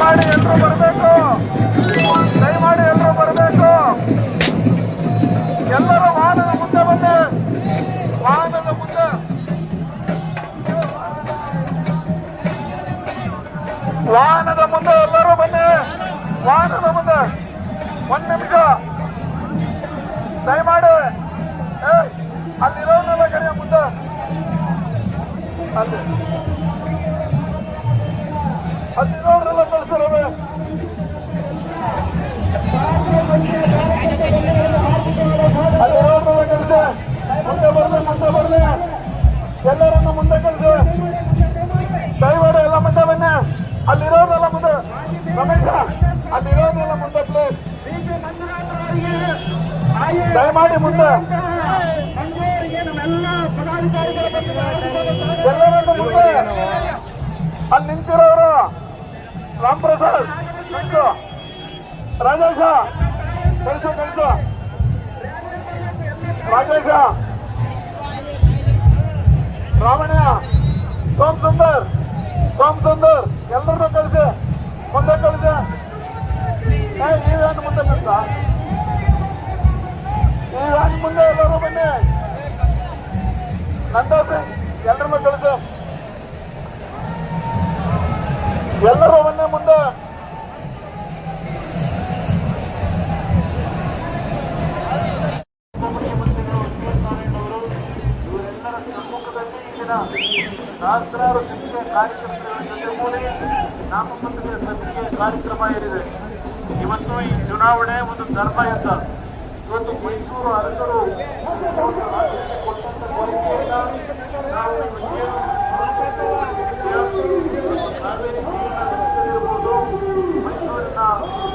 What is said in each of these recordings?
ಮಾಡಿ ಎಲ್ಲರೂ ಬರಬೇಕು ದಯಮಾಡಿ ಎಲ್ಲರೂ ಬರಬೇಕು ಎಲ್ಲರೂ ವಾಹನದ ಮುಂದೆ ವಾಹನದ ಮುಂದೆ ವಾಹನದ ಮುಂದೆ ಎಲ್ಲರೂ ಬನ್ನಿ. ವಾಹನದ ಮುಂದೆ. ಒಂದ್ ನಿಮಿಷ. ದಯಮಾಡಿ. ಮುಂದೆ ಅಲ್ಲಿ ಅಲ್ಲಿರೋರೆಲ್ಲ ಕಳಿಸಿರೋವೆ ಕಳಿಸಿ ಮುಂದೆ ಬರ್ಲಿ ಮುಂದೆ ಬರ್ಲಿ ಎಲ್ಲರನ್ನು ಮುಂದೆ ಕಳಿಸಿ ದಯಮಾಡಿ ಎಲ್ಲ ಮುಂದೆ ಬನ್ನಿ ಅಲ್ಲಿರೋರೆಲ್ಲ ಮುಂದೆ ರಮೇಶ ಅಲ್ಲಿರೋರೆಲ್ಲ ಮುಂದೆ ಪ್ಲೀಸ್ ದಯಮಾಡಿ ಮುಂದೆ ಎಲ್ಲರನ್ನು ಮುಂದೆ. ಅಲ್ಲಿ ನಿಂತಿರೋರು ರಾಮ್ ಪ್ರಸಾದ್ ರಾಜೇಶ, ಕಳಿಸು ಕಳಿಸು. ರಾಜೇಶ ರಾಮಣ್ಯ ಸೋಮ್ ಸುಂದರ್ ಸೋಮ್ ಸುಂದರ್, ಎಲ್ಲರನ್ನೂ ಕಳಿಸಿ. ಮುಂದೆ ಕಳಿಸಿ. ನೀವೇನು ಮುಂದೆ ಕಳಿಸ? ನೀವೇನು ಮುಂದೆ ಎಲ್ಲರೂ ಬನ್ನಿ? ನಂದಾ ಸಿಂಗ್ ಎಲ್ಲರನ್ನೂ ಕಳಿಸಿ. ಎಲ್ಲರೂ ಬನ್ನಿ ಮುಂದೆ. ಸಹಸ್ರಾರು ಸಂಖ್ಯೆಯ ಕಾರ್ಯಕ್ರಮಗಳ ಜೊತೆಗೂಡಿ ನಾಮಪತ್ರ ಸಮಿತಿಯ ಕಾರ್ಯಕ್ರಮ ಏನಿದೆ? ಇವತ್ತು ಈ ಚುನಾವಣೆ ಒಂದು ಧರ್ಮ ಇವತ್ತು ಮೈಸೂರು ಅರಸರು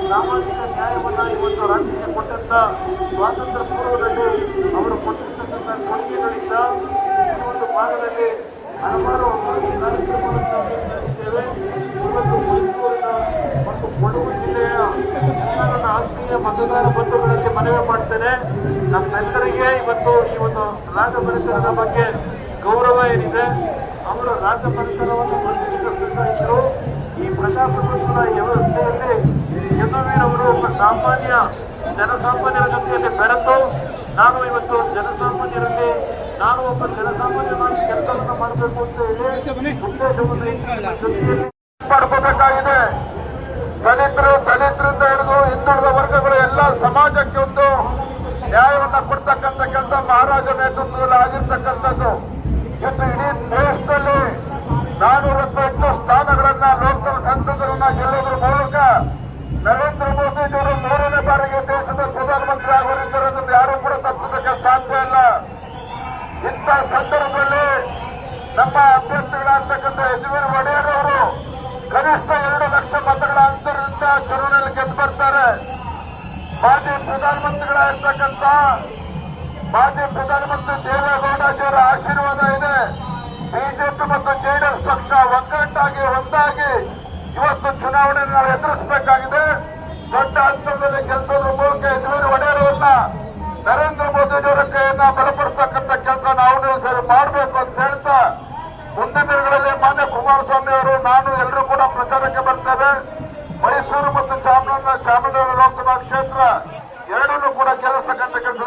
ಸಾಮಾಜಿಕ ನ್ಯಾಯವನ್ನ ಇವತ್ತು ರಾಜ್ಯಕ್ಕೆ ಕೊಟ್ಟಂತ ಸ್ವಾತಂತ್ರ್ಯ ಪೂರ್ವದಲ್ಲಿ ಅವರು ಕೊಟ್ಟಿರ್ತಕ್ಕಂಥ ಕೊಡುಗೆಗಳಿಂದ ಈ ಒಂದು ಭಾಗದಲ್ಲಿ ಹಲವಾರು ಅಭಿವೃದ್ಧಿ ಕಾರ್ಯಕ್ರಮಗಳನ್ನು ನಡೆಸಿದ್ದೇವೆ ಇವತ್ತು ಮೈಸೂರಿನ ಮತ್ತು ಕೊಡಗು ಜಿಲ್ಲೆಯ ಎಲ್ಲ ನನ್ನ ಆತ್ಮೀಯ ಮತದಾರ ಬಂಧುಗಳಲ್ಲಿ ಮನವಿ ಮಾಡ್ತೇನೆ. ನಮ್ಮೆಲ್ಲರಿಗೆ ಇವತ್ತು ಈ ಒಂದು ರಾಜ ಪರಿಸರದ ಬಗ್ಗೆ ಗೌರವ ಏನಿದೆ, ಅವರು ರಾಜ ಪರಿಸರವನ್ನು ಪ್ರತಿನಿಧಿಸಲು ಈ ಪ್ರಜಾಪ್ರಭುತ್ವದ ವ್ಯವಸ್ಥೆಯಲ್ಲಿ ಯದುವೀರವರು ಒಬ್ಬ ಸಾಮಾನ್ಯ ಜನಸಾಮಾನ್ಯರ ಜೊತೆಯಲ್ಲಿ ಬೆರೆತು ನಾನು ಇವತ್ತು ಜನಸಾಮಾನ್ಯರಲ್ಲಿ, ನಾನು ಒಬ್ಬ ಜನಸಾಮಾನ್ಯನಾಗಿ ಕೆಲಸವನ್ನು ಮಾಡಬೇಕು ಅಂತ ಹೇಳಿ ಉದ್ದೇಶವನ್ನು ಮಾಡಬೇಕಾಗಿದೆ. ದಲಿತರು ದಲಿತರಿಂದ ಹಿಂದುಳಿದ ವರ್ಗಗಳು ಎಲ್ಲ ಸಮಾಜಕ್ಕೆ ಒಂದು ನ್ಯಾಯವನ್ನ ಕೊಡ್ತಕ್ಕಂಥ ಕೆಲಸ ಮಹಾರಾಜ ನೇತೃತ್ವದಲ್ಲಿ ಆಗಿರ್ತಕ್ಕಂಥದ್ದು. ಇವತ್ತು ಇಡೀ ದೇಶದಲ್ಲಿ ನಾನೂರಕ್ಕೂ ಹೆಚ್ಚು ಸ್ಥಾನಗಳನ್ನ ಲೋಕಸಭಾ ಸಂಸದರನ್ನ ಗೆಲ್ಲುವುದರ ಮೂಲಕ ನರೇಂದ್ರ ಮೋದಿಜಿಯವರು ಮೂರನೇ ಬಾರಿಗೆ ದೇಶದ ಪ್ರಧಾನಮಂತ್ರಿ ಆಗೋರಿದ್ದಾರೆ ಅದನ್ನು ಯಾರೂ ಕೂಡ ತಪ್ಪಿಸಕ್ಕೆ ಸಾಧ್ಯ ಇಲ್ಲ. ಇಂಥ ಸಂದರ್ಭದಲ್ಲಿ ನಮ್ಮ ಅಭ್ಯರ್ಥಿಗಳಾಗ್ತಕ್ಕಂಥ ಯಜ್ವೀರ್ ಒಡೆಯರ್ ಅವರು ಕನಿಷ್ಠ ಎರಡು ಲಕ್ಷ ಮತಗಳ ಅಂತರದಿಂದ ಕರುಣಲ್ಲಿ ಗೆದ್ದು ಬರ್ತಾರೆ. ಮಾಜಿ ಪ್ರಧಾನಮಂತ್ರಿಗಳಾಗಿರ್ತಕ್ಕಂಥ ಮಾಜಿ ಪ್ರಧಾನಮಂತ್ರಿ ದೇವೇಗೌಡಜಿಯವರ ಆಶೀರ್ವಾದ ಇದೆ. ಬಿಜೆಪಿ ಮತ್ತು ಜೆಡಿಎಸ್ ಪಕ್ಷ ಒಗ್ಗಟ್ಟಾಗಿ, ಒಂದಾಗಿ ಇವತ್ತು ಚುನಾವಣೆ ನಾವು ಎದುರಿಸಬೇಕಾಗಿದೆ. ದೊಡ್ಡ ಹಂತದಲ್ಲಿ ಗೆಲ್ಲೋದ್ರ ಮೂಲಕ ಯಜಮಾನ್ ಒಡೆಯರವನ್ನ ನರೇಂದ್ರ ಮೋದಿಜಿಯವರ ಕೈಯನ್ನ ಬಲಪಡಿಸ್ತಕ್ಕಂಥ ಕೆಲಸ ನೀವು ಸರಿ ಮಾಡಬೇಕು ಅಂತ ಹೇಳ್ತಾ, ಮುಂದಿನ ದಿನಗಳಲ್ಲಿ ಮಾನ್ಯ ಕುಮಾರಸ್ವಾಮಿ ಅವರು, ನಾನು ಎಲ್ಲರೂ ಕೂಡ ಪ್ರಚಾರಕ್ಕೆ ಬರ್ತೇವೆ. ಮೈಸೂರು ಮತ್ತು ಚಾಮರಾಜ ಚಾಮರಾಜನಗರ ಲೋಕಸಭಾ ಕ್ಷೇತ್ರ ಎರಡನ್ನೂ ಕೂಡ ಕೆಲಸ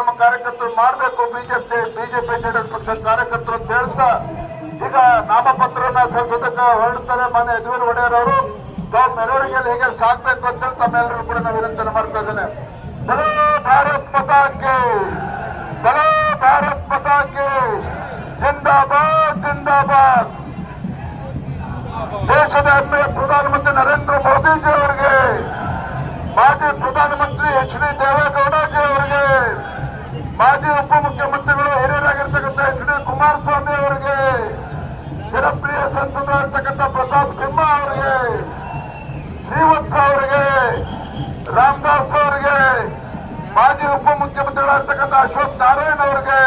ನಮ್ಮ ಕಾರ್ಯಕರ್ತರು ಮಾಡಬೇಕು. ಬಿಜೆಪಿ ಬಿಜೆಪಿ ಜೆಡಿಎಸ್ ಪಕ್ಷದ ಕಾರ್ಯಕರ್ತರು ಅಂತ ಹೇಳ್ತಾ ಈಗ ನಾಮಪತ್ರನ ಸಲ್ಲಿಸೋದಕ್ಕೆ ಹೊರಡ್ತಾರೆ ಮಾನ್ಯ ಯದುವೀರ್ ಒಡೆಯರ್ ಅವರು. ತಾವು ಮೆರವಣಿಗೆಯಲ್ಲಿ ಹೇಗೆ ಸಾಕ್ಬೇಕು ಅಂತ ಹೇಳಿ ತಮ್ಮೆಲ್ಲರೂ ಕೂಡ ನಾವು ವಿನಂತನೆ ಮಾಡ್ತಾ ಇದ್ದೇನೆ. ಭಾರತ್ ಪತಾಕೆ ಬಲೋ ಭಾರತ್ ಪತಾಕೆ ಜಿಂದಾಬಾದ್ ಜಿಂದಾಬಾದ್. ದೇಶದ ಹೆಮ್ಮೆಯ ಪ್ರಧಾನಮಂತ್ರಿ ನರೇಂದ್ರ ಮೋದಿಜಿ ಅವರಿಗೆ, ಮಾಜಿ ಪ್ರಧಾನಮಂತ್ರಿ ಎಚ್ ಡಿ ದೇವೇಗೌಡಜಿ ಅವರಿಗೆ, ಮಾಜಿ ಉಪಮುಖ್ಯಮಂತ್ರಿಗಳು ಹಿರಿಯರಾಗಿರ್ತಕ್ಕಂಥ ಎಚ್ ಡಿ ಕುಮಾರಸ್ವಾಮಿ ಅವರಿಗೆ, ಜನಪ್ರಿಯ ಸಂಸದರಾಗಿರ್ತಕ್ಕಂಥ ಪ್ರತಾಪ್ ಸಿಂಹ ಅವರಿಗೆ ಶ್ರೀವತ್ಸ ಅವರಿಗೆ, ರಾಮದಾಸ್ ಅವರಿಗೆ, ಮಾಜಿ ಉಪಮುಖ್ಯಮಂತ್ರಿಗಳಾಗಿರ್ತಕ್ಕಂಥ ಅಶ್ವಥ್ ನಾರಾಯಣ್ ಅವರಿಗೆ.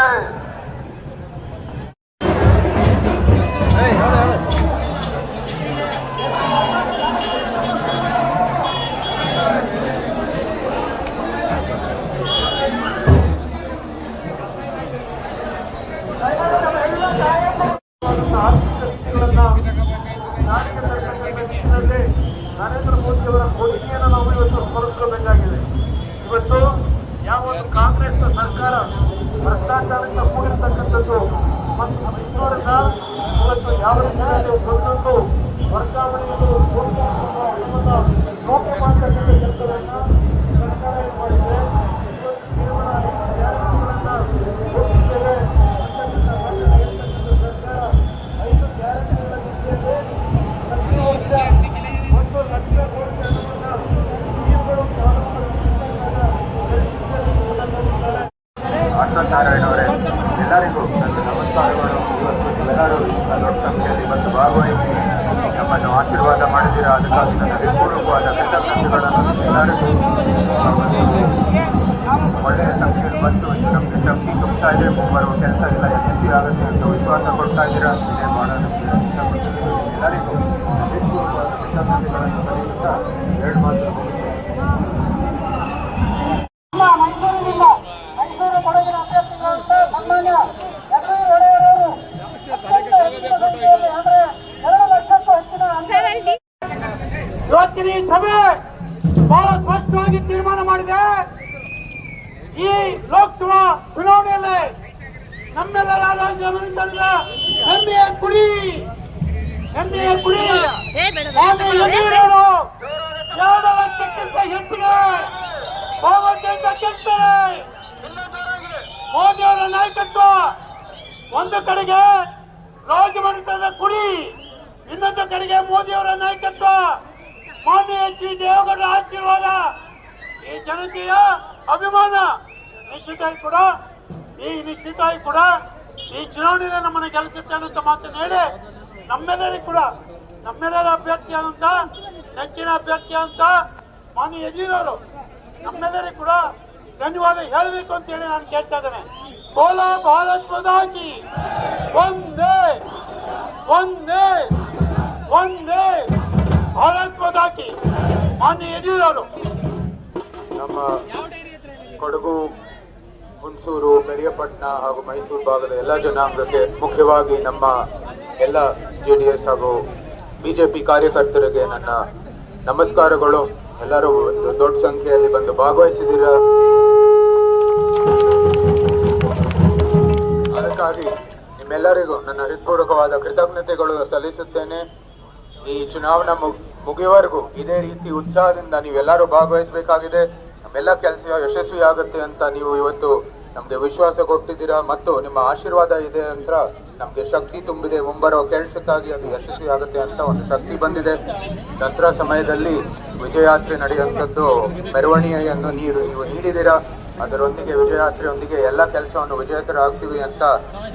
ಯಾವ ರೀತಿಯಲ್ಲಿ ಒಂದೊಂದು ವರ್ಗಾವಣೆಗಳು ನೋಟೆ ಮಾಡ್ತಕ್ಕಂಥ ಶಕ್ತಿ ತುಂಬುತ್ತಾ ಇದೆ ಬರುವ ಕೆಲಸ ಎಲ್ಲ ಯಶಸ್ವಿ ಆಗುತ್ತೆ ಅಂತ ವಿಶ್ವಾಸ ಕೊಡ್ತಾ ಇದ್ದೀರಾ ಅಂತ ಮಾಡೋದಕ್ಕೆ. ಎಲ್ಲರಿಗೂ ಎರಡು ಮಾತು ಇವತ್ತಿನ ಈ ಸಭೆ ಬಹಳ ಸ್ಪಷ್ಟವಾಗಿ ತೀರ್ಮಾನ ಮಾಡಿದೆ ಈ ಲೋಕಸಭಾ ಚುನಾವಣೆಯಲ್ಲಿ ನಮ್ಮೆಲ್ಲರ ರಾಜ್ಯದ ಹೆಮ್ಮೆಯ ಕುಡಿ ಹೆಮ್ಮೆಯ ಕುಡಿ ಎರಡು ಲಕ್ಷಕ್ಕಿಂತ ಹೆಚ್ಚಿಗೆ ಬಹುಮತದಿಂದ ಮೋದಿ ಮೋದಿಯವರ ನಾಯಕತ್ವ ಒಂದು ಕಡೆಗೆ ರಾಜಮಂಡ್ಲದ ಕುಡಿ ಇನ್ನೊಂದು ಕಡೆಗೆ ಮೋದಿಯವರ ನಾಯಕತ್ವ. ಮಾನ್ಯ ಎಚ್ ಡಿ ದೇವೇಗೌಡರ ಆಶೀರ್ವಾದ. ಈ ಜನತೆಯ ಅಭಿಮಾನ ನಿಶ್ಚಿತವಾಗಿ ಕೂಡ, ಈ ನಿಶ್ಚಿತವಾಗಿ ಕೂಡ, ಈ ಚುನಾವಣೆಯಲ್ಲಿ ನಮ್ಮನ್ನು ಗೆಲ್ಲಿಸುತ್ತೆ ಅನ್ನೋ ಮಾತನ್ನು ಹೇಳಿ ನಮ್ಮೆಲ್ಲರಿಗೂ ಕೂಡ, ನಮ್ಮೆಲ್ಲರ ಅಭ್ಯರ್ಥಿ ಅಂತ ನೆಚ್ಚಿನ ಅಭ್ಯರ್ಥಿ ಅಂತ ಮಾನ್ಯ ಯಡಿಯೂರವರು ನಮ್ಮೆಲ್ಲರಿಗೂ ಕೂಡ ಧನ್ಯವಾದ ಹೇಳಬೇಕು ಅಂತ ಹೇಳಿ ನಾನು ಕೇಳ್ತಾ ಇದ್ದೇನೆ. ಕೋಲ ಭಾರತ್ ಪ್ರಧಾನಿ ಒಂದೇ ಒಂದೇ ಒಂದೇ ಭಾರತ್ ಪ್ರಧಾನಿ ಮಾನ್ಯ ಯಡಿಯೂರವರು ನಮ್ಮ ಕೊಡಗು, ಹುಣಸೂರು ಮೆರಿಯಪಟ್ಟಣ ಹಾಗೂ ಮೈಸೂರು ಭಾಗದ ಎಲ್ಲ ಜನಾಂಗಕ್ಕೆ ಮುಖ್ಯವಾಗಿ ನಮ್ಮ ಎಲ್ಲ ಜೆ ಡಿ ಎಸ್ ಹಾಗೂ ಬಿಜೆಪಿ ಕಾರ್ಯಕರ್ತರಿಗೆ ನನ್ನ ನಮಸ್ಕಾರಗಳು. ಎಲ್ಲರೂ ಒಂದು ದೊಡ್ಡ ಸಂಖ್ಯೆಯಲ್ಲಿ ಬಂದು ಭಾಗವಹಿಸಿದ್ದೀರಾ? ಅದಕ್ಕಾಗಿ ನಿಮ್ಮೆಲ್ಲರಿಗೂ ನನ್ನ ಹೃತ್ಪೂರ್ವಕವಾದ ಕೃತಜ್ಞತೆಗಳು ಸಲ್ಲಿಸುತ್ತೇನೆ. ಈ ಚುನಾವಣಾ ಮುಗ್- ಮುಗಿಯುವವರೆಗೂ ಇದೇ ರೀತಿ ಉತ್ಸಾಹದಿಂದ ನೀವೆಲ್ಲರೂ ಭಾಗವಹಿಸಬೇಕಾಗಿದೆ. ನಮ್ಮೆಲ್ಲ ಕೆಲಸ ಯಶಸ್ವಿ ಆಗುತ್ತೆ ಅಂತ ನೀವು ಇವತ್ತು ನಮ್ಗೆ ವಿಶ್ವಾಸ ಕೊಟ್ಟಿದ್ದೀರಾ ಮತ್ತು ನಿಮ್ಮ ಆಶೀರ್ವಾದ ಇದೆ ಅಂತ ನಮ್ಗೆ ಶಕ್ತಿ ತುಂಬಿದೆ, ಮುಂಬರುವ ಕೆಲಸಕ್ಕಾಗಿ ಅದು ಯಶಸ್ವಿ ಆಗುತ್ತೆ ಅಂತ ಒಂದು ಶಕ್ತಿ ಬಂದಿದೆ. ದಸರಾ ಸಮಯದಲ್ಲಿ ವಿಜಯಾತ್ರೆ ನಡೆಯುವಂಥದ್ದು ಮೆರವಣಿಗೆಯನ್ನು ನೀರು ನೀವು ನೀಡಿದ್ದೀರಾ? ಅದರೊಂದಿಗೆ ವಿಜಯಾತ್ರೆಯೊಂದಿಗೆ ಎಲ್ಲ ಕೆಲಸವನ್ನು ವಿಜಯತರ ಆಗ್ತೀವಿ ಅಂತ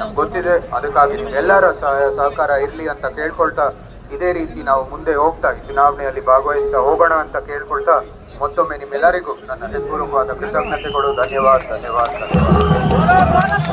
ನಮ್ಗೆ ಗೊತ್ತಿದೆ. ಅದಕ್ಕಾಗಿ ಎಲ್ಲರ ಸಹಕಾರ ಇರಲಿ ಅಂತ ಕೇಳ್ಕೊಳ್ತಾ ಇದೇ ರೀತಿ ನಾವು ಮುಂದೆ ಹೋಗ್ತಾ ಚುನಾವಣೆಯಲ್ಲಿ ಭಾಗವಹಿಸ್ತಾ ಹೋಗೋಣ ಅಂತ ಕೇಳ್ಕೊಳ್ತಾ ಮತ್ತೊಮ್ಮೆ ನಿಮ್ಮೆಲ್ಲರಿಗೂ ನನ್ನ ಹೃತ್ಪೂರ್ವಕವಾದ ಕೃತಜ್ಞತೆಗಳು ಧನ್ಯವಾದ ಧನ್ಯವಾದ ಧನ್ಯವಾದ.